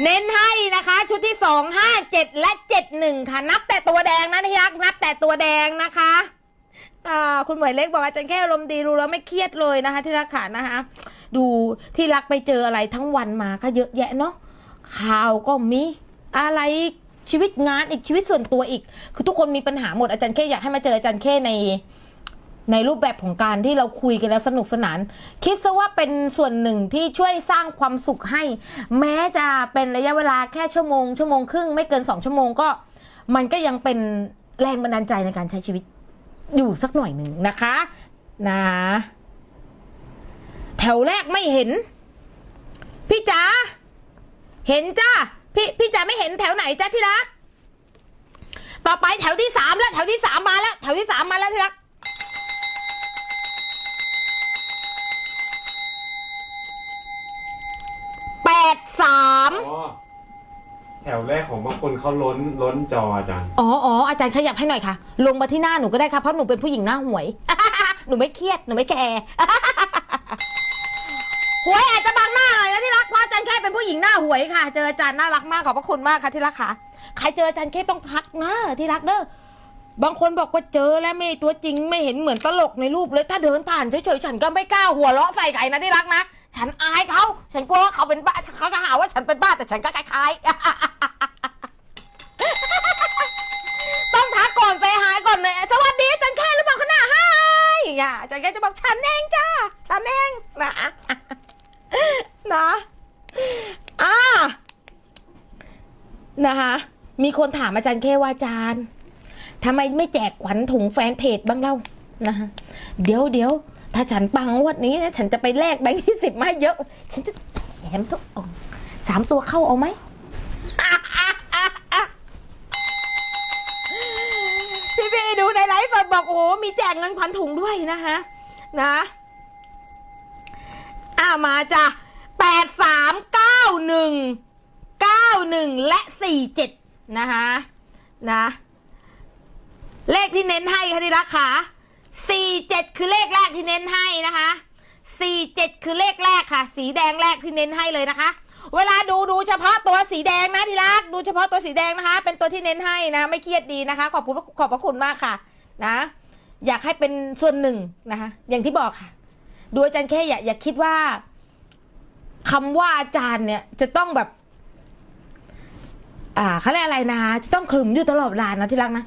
เน้นให้นะคะ ชุดที่สองห้าเจ็ดและเจ็ดหนึ่งค่ะ นับแต่ตัวแดงนะที่รักนับแต่ตัวแดงนะคะอ่าคุณหมวยเล็กบอกอาจารย์แค่อารมณ์ดีรู้แล้วไม่เครียดเลยนะคะ ที่รักขานะคะ ดูที่รักไปเจออะไรทั้งวันมาก็เยอะแยะเนาะข่าวก็มีอะไรชีวิตงานอีกชีวิตส่วนตัวอีก คือทุกคนมีปัญหาหมดอาจารย์แค่อยากให้มาเจออาจารย์แค่ใน ในรูปแบบของการที่เราคุยกันแล้วสนุกสนาน คิดซะว่าเป็นส่วนหนึ่งที่ช่วยสร้างความสุขให้ แม้จะเป็นระยะเวลาแค่ชั่วโมง ชั่วโมงครึ่งไม่เกินสองชั่วโมงก็ มันก็ยังเป็นแรงบันดาลใจในการใช้ชีวิตอยู่สักหน่อยหนึ่งนะคะ นะ แถวแรกไม่เห็น พี่จ๋าเห็นจ้าพี่พี่จ๋าไม่เห็นแถวไหนจ้าที่รัก ต่อไปแถวที่สามแล้ว แถวที่สามมาแล้ว แถวที่สามมาแล้วที่รัก แปดสาม อ๋อแถวแรกของบางคน เขาล้นล้นจออาจารย์อ๋ออ๋ออาจารย์ขยับให้หน่อยค่ะ ลงมาที่หน้าหนูก็ได้ค่ะเพราะหนูเป็นผู้หญิงหน้าหวย หนูไม่เครียดหนูไม่แคร์ หวยอาจจะบังหน้าหน่อยนะที่รักเพราะอาจารย์แค่เป็นผู้หญิงหน้าหวยค่ะ เจออาจารย์น่ารักมากขอบพระคุณมากค่ะที่รักค่ะใครเจออาจารย์แค่ต้องทักนะที่รักเด้อบางคนบอกว่าเจอแล้วไม่ตัวจริงไม่เห็นเหมือนตลกในรูปเลยถ้าเดินผ่านเฉยๆฉันก็ไม่กล้าหัวเราะใส่ใครนะที่รักนะฉันอายเขา ฉันกลัวว่าเขาเป็นบ้าเขาจะหาว่าฉันเป็นบ้าแต่ฉันก็คล้ายๆ ต้องทักก่อนใจหายก่อนเลยสวัสดีอาจารย์แค่หรือเปล่าคะหน้าให้ อย่าจารย์แค่จะบอกฉันเองจ้าฉันเองนะนะอ่านะคะมีคนถามอาจารย์แค่ว่าอาจารย์ทำไมไม่แจกขวัญถุงแฟนเพจบ้างเล่านะคะเดี๋ยวเดี๋ยวถ้าฉันปังวันนี้นะฉันจะไปแลกแบงค์ยี่สิบมาเยอะ ฉันจะแถมทุกกล่องสามตัวเข้าเอาไหม พี่พี่ดูในไลฟ์สด บอกโอ้โหมีแจกเงินขวัญถุงด้วยนะคะนะอ่ามาจ้ะแปดสามเก้าหนึ่งเก้าหนึ่งและสี่เจ็ดนะคะนะ เลขที่เน้นให้ค่ะที่รักค่ะสี่เจ็ดคือเลขแรกที่เน้นให้นะคะสี่เจ็ดคือเลขแรกค่ะ สีแดงแรกที่เน้นให้เลยนะคะ เวลาดูดูเฉพาะตัวสีแดงนะที่รัก ดูเฉพาะตัวสีแดงนะคะ เป็นตัวที่เน้นให้นะ ไม่เครียดดีนะคะ ขอบคุณขอบพระคุณมากค่ะ นะ อยากให้เป็นส่วนหนึ่งนะคะอย่างที่บอกค่ะ ดูอาจารย์แค่อย่าอย่าคิดว่าคำว่าอาจารย์เนี่ย จะต้องแบบ อ่าเขาเรียกอะไรนะจะต้องขรึมอยู่ตลอดเวลานะที่รักนะ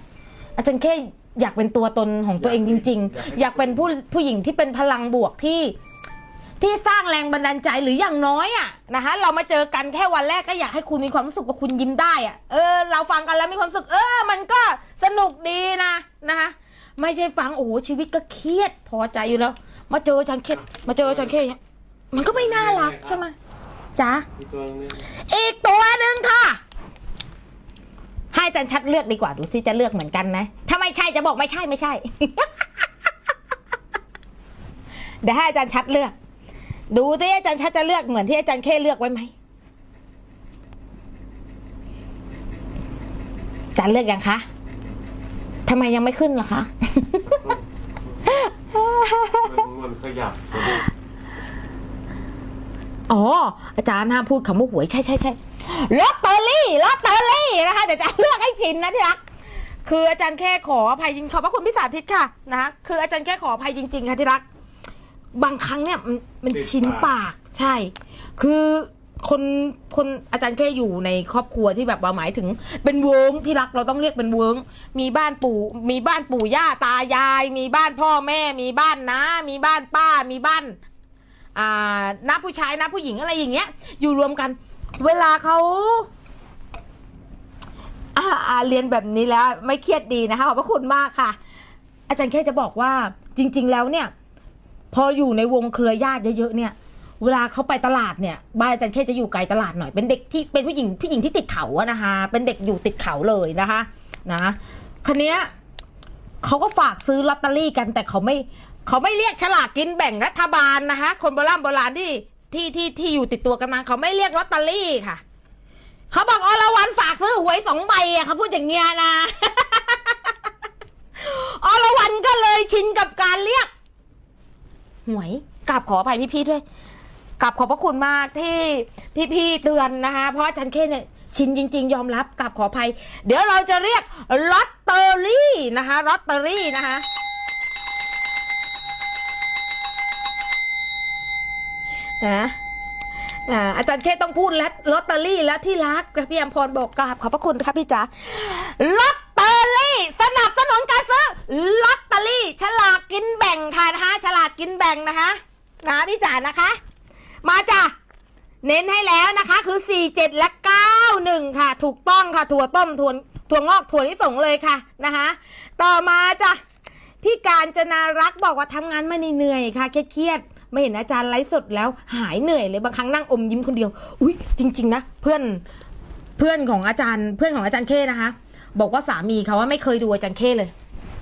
อาจารย์แค่อยากเป็นตัวตนของตัวเองจริง ๆ อยากเป็นผู้ผู้หญิงที่เป็นพลังบวกที่ที่สร้างแรงบันดาลใจหรืออย่างน้อยอะนะคะเรามาเจอกันแค่วันแรกก็อยากให้คุณมีความรู้สึกว่าคุณยิ้มได้อะเออเราฟังกันแล้วมีความรู้สึก เออ มันก็สนุกดี นะนะคะไม่ใช่ฟังโอ้โหชีวิตก็เครียดพอใจอยู่แล้ว มาเจอฉันเครียดมาเจอฉันเครียดมันก็ไม่น่ารักใช่ไหมจ๊ะมีตัวนึงอีกตัวหนึ่งค่ะให้อาจารย์ชัดเลือกดีกว่าดูซิจะเลือกเหมือนกันไหมถ้าไม่ใช่จะบอกไม่ใช่ไม่ใช่เดี๋ยวให้อาจารย์ชัดเลือก ดูซิอาจารย์ชัดจะเลือกเหมือนที่อาจารย์เคเลือกไว้ไหมอาจารย์เลือกยังคะ ทำไมยังไม่ขึ้นล่ะคะ มันมันขยับตัวนี้อ๋อ อาจารย์ห้ามพูดคำว่าหวยใช่ใช่ใช่ลอตเตอรี่ลอตเตอรี่นะคะเดี๋ยวอาจารย์เลือกให้ชินนะที่รัก คืออาจารย์แค่ขออภัยจริงขอบพระคุณพี่สาธิตค่ะนะคะคืออาจารย์แค่ขออภัยจริง ๆ ค่ะที่รัก บางครั้งเนี่ยมันมันชินปากใช่ คือ คนคนอาจารย์แค่อยู่ในครอบครัวที่แบบว่าหมายถึง เป็นเวิงที่รักเราต้องเรียกเป็นเวิงมีบ้านปู่มีบ้านปู่ย่าตายาย มีบ้านพ่อแม่ มีบ้านน้ามีบ้านป้า มีบ้านอ่าน้าผู้ชายน้าผู้หญิงอะไรอย่างเงี้ย อยู่รวมกัน เวลาเขาอาอาเรียนแบบนี้แล้วไม่เครียดดีนะคะขอบพระคุณมากค่ะ อาจารย์แค่จะบอกว่าจริง ๆ แล้วเนี่ย พออยู่ในวงเครือญาติเยอะๆเนี่ย เวลาเขาไปตลาดเนี่ยบ้านอาจารย์แค่จะอยู่ไกลตลาดหน่อย เป็นเด็กที่เป็นผู้หญิงผู้หญิงที่ติดเขาอะนะคะ เป็นเด็กอยู่ติดเขาเลยนะคะนะคันเนี้ยเขาก็ฝากซื้อลอตเตอรี่กันแต่เขาไม่เขาไม่เรียกฉลากกินแบ่งรัฐบาลนะคะ คนโบราณโบราณที่ที่ที่ที่อยู่ติดตัวกันมาเขาไม่เรียกลอตเตอรี่ค่ะเขาบอกอรวันฝากซื้อหวยสองใบอะเขาพูดอย่างเงี้ยนะอรวันก็เลยชินกับการเรียกหวยกราบขออภัยพี่ๆด้วย กลับขอบพระคุณมากที่พี่ๆเตือนนะคะ เพราะอาจารย์เคเนี่ยชินจริง ๆ ยอมรับกลับขออภัย เดี๋ยวเราจะเรียกลอตเตอรี่นะคะลอตเตอรี่นะคะนะอ่าอาจารย์เคต้องพูดและลอตเตอรี่และที่รักพี่อมพรบอกกราบขอบพระคุณครับพี่จ๋าลอตเตอรี่สนับสนุนการซื้อลอตเตอรี่ฉลากกินแบ่งค่ะนะคะฉลากกินแบ่งนะคะนะพี่จ๋านะคะ มาจ้ะ เน้นให้แล้วนะคะคือ 47 และ 91 ค่ะ ถูกต้องค่ะ ถั่วต้มถั่วถั่วงอกถั่วลิสงเลยค่ะนะคะ ต่อมาจ้ะ พี่การจนารักษ์บอกว่าทำงานมาเหนื่อยค่ะ เครียดๆไม่เห็นอาจารย์ไลฟ์สดแล้วหายเหนื่อยเลยบางครั้งนั่งอมยิ้มคนเดียว อุ้ยจริง ๆ นะ เพื่อนเพื่อนของอาจารย์เพื่อนของอาจารย์เคนะคะ บอกว่าสามีเขาว่าไม่เคยดูอาจารย์เคเลย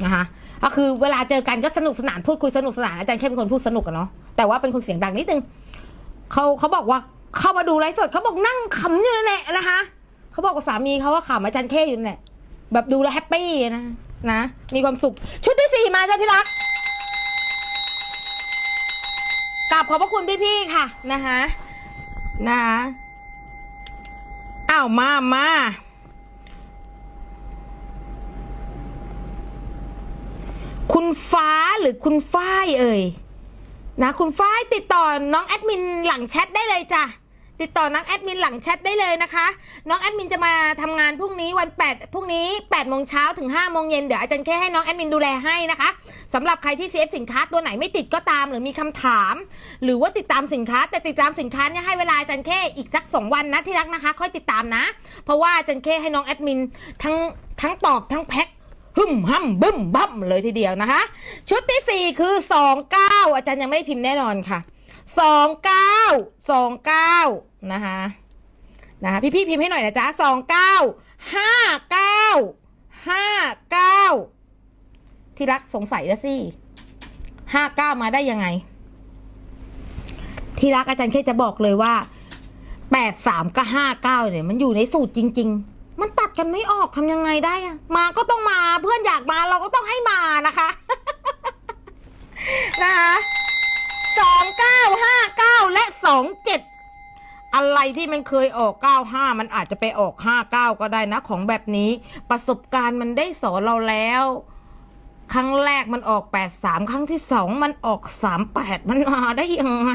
นะคะก็คือเวลาเจอกันก็สนุกสนานพูดคุยสนุกสนานอาจารย์เคเป็นคนพูดสนุกอะเนาะแต่ว่าเป็นคนเสียงดังนิดนึง เขาเขาบอกว่าเข้ามาดูไลฟ์สดเขาบอกนั่งขำอยู่นั่นแหละนะคะเขาบอกกับสามีเขาว่าขำอาจารย์เคอยู่นั่นแหละแบบดูแลแฮปปี้นะนะ มีความสุข ชุดที่สี่มาจ้าที่รักกราบขอบพระคุณพี่ๆค่ะนะคะนะคะอ้าวมามาคุณฟ้าหรือคุณฝ้ายเอ่ย นะคุณฝ้ายติดต่อน้องแอดมินหลังแชทได้เลยจ้ะติดต่อน้องแอดมินหลังแชทได้เลยนะคะ น้องแอดมินจะมาทำงานพรุ่งนี้วัน8พรุ่งนี้8โมงเช้าถึง5โมงเย็นเดี๋ยวอาจารย์แค่ให้น้องแอดมินดูแลให้นะคะสำหรับใครที่ CF สินค้าตัวไหนไม่ติดก็ตาม หรือมีคำถาม หรือว่าติดตามสินค้า แต่ติดตามสินค้าเนี่ยให้เวลาอาจารย์แค่อีกสัก 2 วันนะที่รักนะคะ ค่อยติดตามนะ เพราะว่าอาจารย์แค่ให้น้องแอดมินทั้งทั้งตอบทั้งแพ็ค หึมห้ำบึ้มบั้มเลยทีเดียวนะคะ ชุดที่สี่คือสองเก้าอาจารย์ยังไม่พิมพ์แน่นอนค่ะสองเก้าสองเก้านะคะนะคะพี่พี่พิมพ์ให้หน่อยนะจ๊ะสองเก้าห้าเก้าห้าเก้าที่รักสงสัยแล้วสิห้าเก้ามาได้ยังไง ที่รักอาจารย์เคจะบอกเลยว่าแปดสามกับห้าเก้าเนี่ย มันอยู่ในสูตรจริง ๆ มันตัดกันไม่ออกทำยังไงได้อะมาก็ต้องมาเพื่อนอยากมาเราก็ต้องให้มานะคะ นะคะสองเก้าห้าเก้าและสองเจ็ดอะไรที่มันเคยออกเก้าห้ามันอาจจะไปออกห้าเก้าก็ได้นะ ของแบบนี้ประสบการณ์มันได้สอนเราแล้ว ครั้งแรกมันออกแปดสามครั้งที่สองมันออกสามแปดมันมาได้ยังไง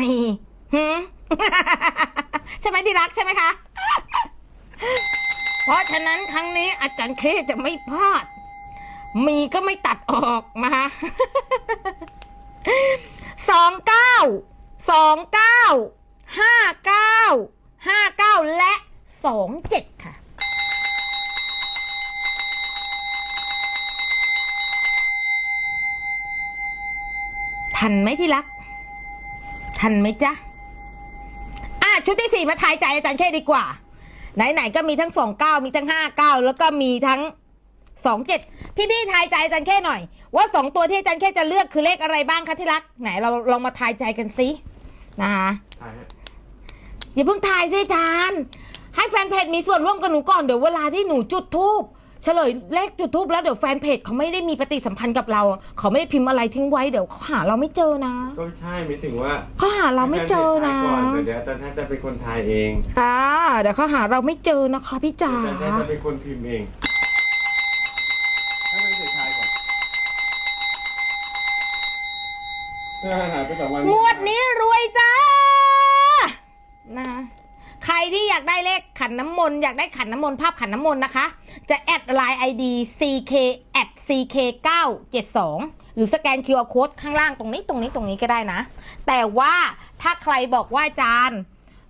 หืใช่ไหมที่รักใช่ไหมคะ เพราะฉะนั้นครั้งนี้อาจารย์เคจะไม่พลาด มีก็ไม่ตัดออกนะคะสองเก้าสองเก้าห้าเก้าห้าเก้าและสองเจ็ดค่ะทันไหมที่รัก ทันไหมจ๊ะ อะ ชุดที่สี่มาทายใจอาจารย์แค่ดีกว่า ไหนๆก็มีทั้งสองเก้ามีทั้งห้าเก้าแล้วก็มีทั้งสองเจ็ดพี่ๆทายใจอาจารย์แค่หน่อย ว่าสองตัวที่อาจารย์แค่จะเลือกคือเลขอะไรบ้างคะที่รัก ไหนเราลองมาทายใจกันสินะคะถ่ายให้อย่าเพิ่งทายสิอาจารย์ให้แฟนเพจมีส่วนร่วมกับหนูก่อนเดี๋ยวเวลาที่หนูจุดทูบ เฉลยเลขจุดทูบแล้วเดี๋ยวแฟนเพจเขาไม่ได้มีปฏิสัมพันธ์กับเรา เขาไม่ได้พิมพ์อะไรทิ้งไว้เดี๋ยวเขาหาเราไม่เจอนะก็ใช่ไม่ถึงว่าเขาหาเราไม่เจอนะให้แฟเพจถ่ายก่อนเดี๋ยวอาจารย์แท้จะเป็นคนถ่ายเองอ่าเดี๋ยวเขาหาเราไม่เจอนะคะพี่จ๋าอาจารย์แท้จะเป็นคนพิมพ์เองให้ไปเสร็จถ่ายก่อนเออหายไปสองวันงวดนี้รวยจ้านะ ใครที่อยากได้เลขขันน้ำมนต์อยากได้ขันน้ำมนต์ภาพขันน้ำมนต์นะคะ จะแอดไลน์ ID ck at ck 9 7 2หรือสแกน QR code ข้างล่างตรงนี้ตรงนี้ตรงนี้ก็ได้นะ แต่ว่าถ้าใครบอกว่าจารย์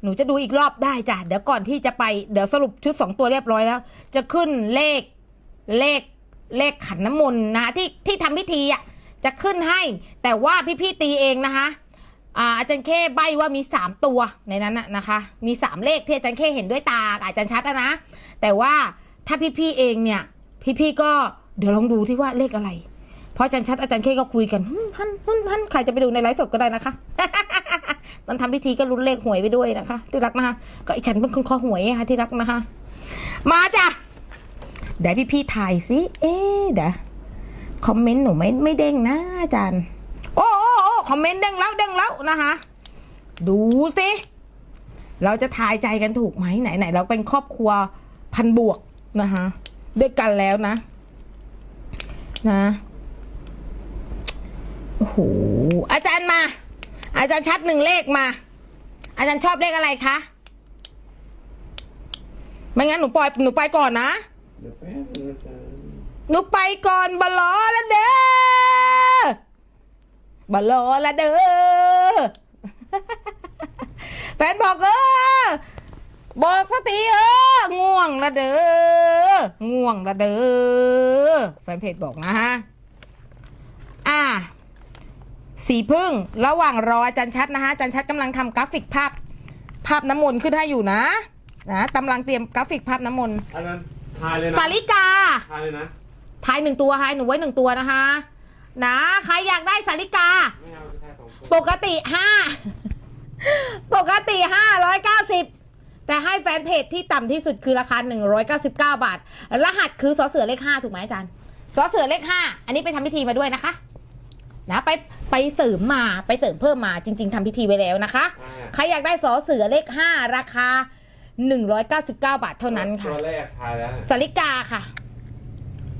หนูจะดูอีกรอบได้จ้ะเดี๋ยวก่อนที่จะไปเดี๋ยวสรุปชุด 2 ตัวเรียบร้อยแล้ว จะขึ้นเลขเลขเลขขันน้ำมนต์นะคะที่ที่ทำพิธีอะจะขึ้นให้ แต่ว่าพี่ๆตีเองนะคะ อาจารย์เคใบว่ามีสามตัวในนั้นนะคะ มีสามเลขที่อาจารย์เคเห็นด้วยตาอาจารย์ชัดนะ แต่ว่าถ้าพี่ๆเองเนี่ย พี่ๆก็เดี๋ยวลองดูที่ว่าเลขอะไร เพราะอาจารย์ชัดอาจารย์เคก็คุยกันหึ่มฮันหุ่นฮันใครจะไปดูในไลฟ์สดก็ได้นะคะตอนทำพิธีก็ลุ้นเลขหวยไปด้วยนะคะ ที่รักนะคะก็อีฉันเป็นคนคอหวยค่ะที่รักนะคะ มาจ้ะเดี๋ยวพี่ๆถ่ายสิเอ๊เดี๋ยวคอมเมนต์หนูไม่ไม่เด้งนะอาจารย์ คอมเมนต์เด้งแล้วเด้งแล้วนะคะ ดูสิเราจะทายใจกันถูกไหมไหนไหนเราเป็นครอบครัวพันบวกนะคะด้วยกันแล้วนะ นะโอ้โหอาจารย์มา อาจารย์ชัดหนึ่งเลขมา อาจารย์ชอบเลขอะไรคะไม่งั้นหนูปล่อยหนูไปก่อนนะเดี๋ยวแป๊บนึงอาจารย์หนูไปก่อนบลอละเด้อ บลอละเด้อแฟนบอกเออบอกสติเออง่วงละเด้อง่วงละเด้อแฟนเพจบอกนะฮะอ่าสีพึ่งระหว่างรออาจารย์ชัดนะฮะอาจารย์ชัดกำลังทำกราฟิกภาพ ภาพน้ำมนต์ขึ้นให้อยู่นะนะกำลังเตรียมกราฟิกภาพน้ำมนต์อาจารย์ทายเลยนะสาริกาทายเลยนะทายหนึ่งตัวทายหนูไว้หนึ่งตัวนะคะ นะใครอยากได้สาริกาไม่เอาทายสองคนปกติห้าปกติห้าร้อยเก้าสิบแต่ให้แฟนเพจที่ต่ำที่สุดคือราคาหนึ่งร้อยเก้าสิบเก้าบาท รหัสคือสอเสือเลขห้าถูกไหมอาจารย์สอเสือเลขห้าอันนี้ไปทำพิธีมาด้วยนะคะ นะไปไปเสริมมาไปเสริมเพิ่มมาจริง ๆทำพิธีไว้แล้วนะคะอ่าใครอยากได้สอเสือเลขห้าราคาหนึ่งร้อยเก้าสิบเก้าบาทเท่านั้นค่ะตัวแรกทายแล้วสาริกาค่ะ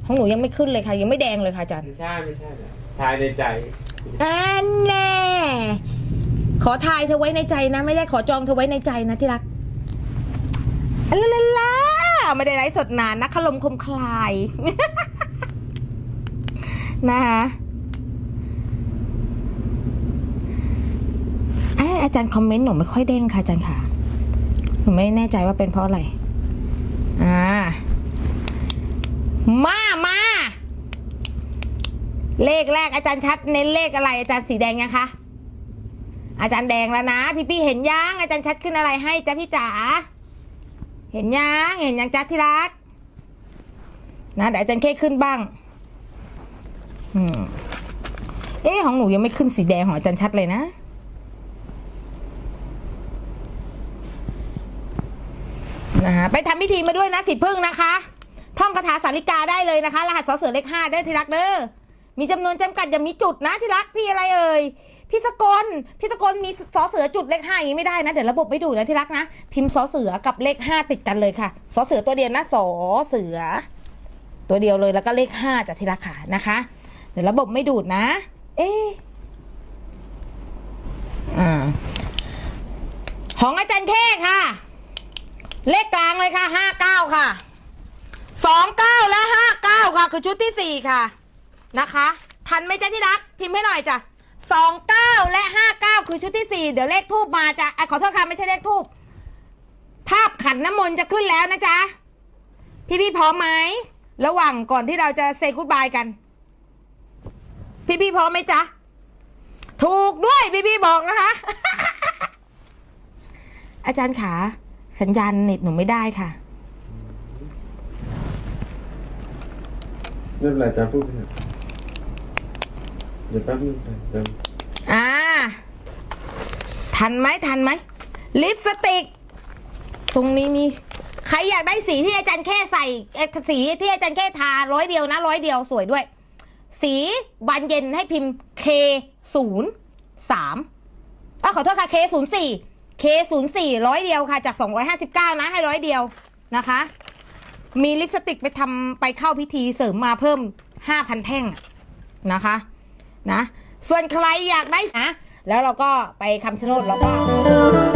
ของหนูยังไม่ขึ้นเลยค่ะ ยังไม่แดงเลยค่ะอาจารย์ไม่ใช่ไม่ใช่นะทายในใจอันแน่ขอทายเธอไว้ในใจนะ ไม่ได้ขอจองเธอไว้ในใจนะที่รักอัลลาลาลาไม่ได้ไลฟ์สดนานนะขลมคมคลายนะคะเอยอาจารย์คอมเมนต์หนูไม่ค่อยเด้งค่ะอาจารย์ค่ะ หนูไม่แน่ใจว่าเป็นเพราะอะไร อ่า มามา เลขแรกอาจารย์ชัดเน้นเลขอะไร อาจารย์สีแดงยังคะอาจารย์แดงแล้วนะพี่พี่เห็นยังอาจารย์ชัดขึ้นอะไรให้จ้ะพี่จ๋าเห็นยังเห็นยังจ้าที่รัก นะเดี๋ยวอาจารย์เคขึ้นบ้างอืมเอ๊ของหนูยังไม่ขึ้นสีแดงของอาจารย์ชัดเลยนะนะฮะไปทำพิธีมาด้วยนะสิพึ่งนะคะ ท่องคาถาสาริกาได้เลยนะคะ รหัสสอเสือเลขห้าเด้ที่รักเด้อ มีจำนวนจำกัดอย่ามีจุดนะที่รักพี่อะไรเอ่ยพี่สกลพี่สกลมีสอเสือจุดเลขห้าอย่างนี้ไม่ได้นะ เดี๋ยวระบบไม่ดูนะที่รักนะ พิมพ์สอเสือกับเลขห้าติดกันเลยค่ะสอเสือตัวเดียวนะสอเสือ ตัวเดียวเลยแล้วก็เลขห้าจากที่รักค่ะนะคะ เดี๋ยวระบบไม่ดูดนะ เอ๊อ่าของอาจารย์เท่ค่ะ เลขกลางเลยค่ะห้าเก้าค่ะสองเก้าและห้าเก้าค่ะ คือชุดที่สี่ค่ะ นะคะ ทันไหมจ๊ะที่รัก พิมพ์ให้หน่อยจ้ะสองเก้าและห้าเก้าคือชุดที่สี่เดี๋ยวเลขทูบมาจ้ะอะขอโทษค่ะไม่ใช่เลขทูบภาพขันน้ำมนต์จะขึ้นแล้วนะจ๊ะ พี่พี่พร้อมไหมระหว่างก่อนที่เราจะเซกู d บายกัน พี่พี่พร้อมไหมจ๊ะ ถูกด้วยพี่พี่บอกนะคะ อาจารย์ขา สัญญาณเน็ตหนูไม่ได้ค่ะไม่เป็นไรอาจารย์พูดไปเถอะ เดี๋ยวแป๊บนึงอาจารย์อ่า ทันไหมทันไหม ลิปสติก ตรงนี้มี ใครอยากได้สีที่อาจารย์แค่ใส่เอ่อสีที่อาจารย์แค่ทาร้อยเดียวนะร้อยเดียวสวยด้วย สีบานเย็นให้พิมพ์ K ศูนย์สามอะขอโทษค่ะ K ศูนย์สี่ K ศูนย์สี่ร้อยเดียวค่ะ จากสองร้อยห้าสิบเก้านะ ให้ร้อยเดียวนะคะ มีลิปสติกไปทำไปเข้าพิธีเสริมมาเพิ่มห้าพันแท่งนะคะ นะ ส่วนใครอยากได้นะ แล้วเราก็ไปคำชะโนดเราก็